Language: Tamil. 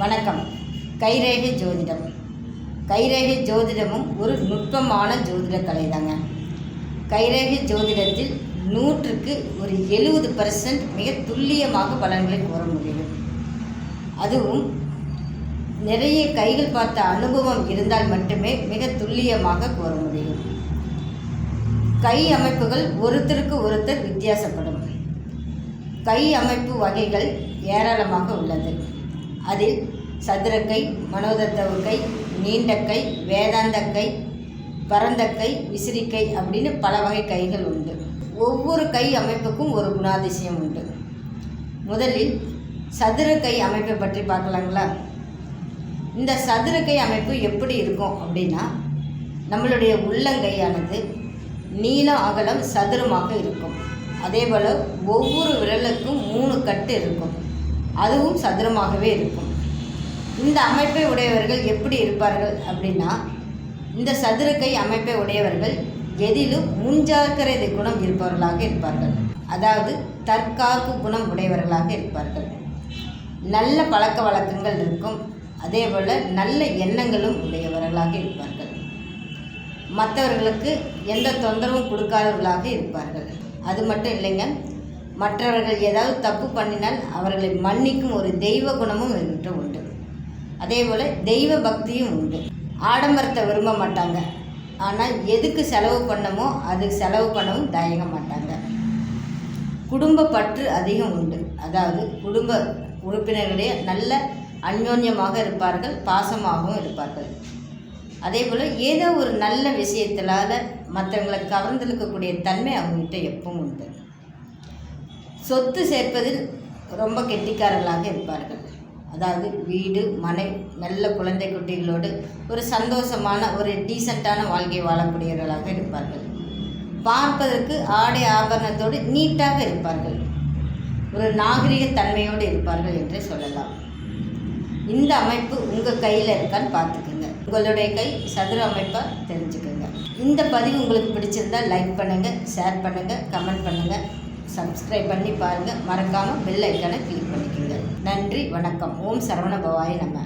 வணக்கம். கைரேகை ஜோதிடம். கைரேகை ஜோதிடமும் ஒரு நுட்பமான ஜோதிட கலை தாங்க கைரேகை ஜோதிடத்தில் நூற்றுக்கு ஒரு எழுபது பர்சன்ட் மிக துல்லியமாக பலன்களை கூற முடியும். அதுவும் நிறைய கைகள் பார்த்த அனுபவம் இருந்தால் மட்டுமே மிக துல்லியமாக கூற முடியும். கை அமைப்புகள் ஒருத்தருக்கு ஒருத்தர் வித்தியாசப்படும். கை அமைப்பு வகைகள் ஏராளமாக உள்ளது. அதில் சதுரக்கை மனோதத்தவு நீண்டக்கை நீண்ட கை விசிறிக்கை அப்படின்னு பல வகை கைகள் உண்டு. ஒவ்வொரு கை அமைப்புக்கும் ஒரு குணாதிசயம் உண்டு. முதலில் சதுர கை அமைப்பை பற்றி பார்க்கலாங்களா? இந்த சதுர கை அமைப்பு எப்படி இருக்கும் அப்படின்னா நம்மளுடைய உள்ளங்கையானது நீளம் அகலம் சதுரமாக இருக்கும். அதே போல் ஒவ்வொரு விரலுக்கும் மூணு கட்டு இருக்கும். அதுவும் சதுரமாகவே இருக்கும். இந்த அமைப்பை உடையவர்கள் எப்படி இருப்பார்கள் அப்படின்னா இந்த சதுரக்கை அமைப்பை உடையவர்கள் எதிலும் முன்ஜாக்கிரதை குணம் இருப்பவர்களாக இருப்பார்கள். அதாவது தற்காப்பு குணம் உடையவர்களாக இருப்பார்கள். நல்ல பழக்க வழக்கங்கள் இருக்கும். அதே போல் நல்ல எண்ணங்களும் உடையவர்களாக இருப்பார்கள். மற்றவர்களுக்கு எந்த தொந்தரவும் கொடுக்காதவர்களாக இருப்பார்கள். அது மட்டும் இல்லைங்க மற்றவர்கள் ஏதாவது தப்பு பண்ணினால் அவர்களை மன்னிக்கும் ஒரு தெய்வ குணமும் என்கிட்ட உண்டு. அதே போல் தெய்வ பக்தியும் உண்டு. ஆடம்பரத்தை விரும்ப மாட்டாங்க. ஆனால் எதுக்கு செலவு பண்ணமோ அதுக்கு செலவு பண்ணவும் தயங்க மாட்டாங்க. குடும்ப பற்று அதிகம் உண்டு. அதாவது குடும்ப உறுப்பினர்களிடையே நல்ல அந்யோன்யமாக இருப்பார்கள் பாசமாகவும் இருப்பார்கள். அதே போல் ஏதோ ஒரு நல்ல விஷயத்தினால மற்றவங்களை கவர்ந்தெழுக்கக்கூடிய தன்மை அவங்ககிட்ட எப்பவும் உண்டு. சொத்து சேர்ப்பதில் ரொம்ப கெட்டிக்காரர்களாக இருப்பார்கள். அதாவது வீடு மனை நல்ல குழந்தை குட்டிகளோடு ஒரு சந்தோஷமான ஒரு டீசெண்டான வாழ்க்கை வாழக்கூடியவர்களாக இருப்பார்கள். பார்ப்பதற்கு ஆடை ஆபரணத்தோடு நீட்டாக இருப்பார்கள். ஒரு நாகரிக தன்மையோடு இருப்பார்கள் என்றே சொல்லலாம். இந்த அமைப்பு உங்கள் கையில் இருக்கான்னு பார்த்துக்குங்க. உங்களுடைய கை சதுர அமைப்பாக தெரிஞ்சுக்கோங்க. இந்த பதிவு உங்களுக்கு பிடிச்சிருந்தா லைக் பண்ணுங்கள் ஷேர் பண்ணுங்கள் கமெண்ட் பண்ணுங்கள் சப்ஸ்கிரைப் பண்ணி பாருங்கள் மறக்காமல் பெல் ஐக்கானை கிளிக் பண்ணிக்கோங்க. நன்றி வணக்கம். ஓம் சரவண பவாய் நம்ம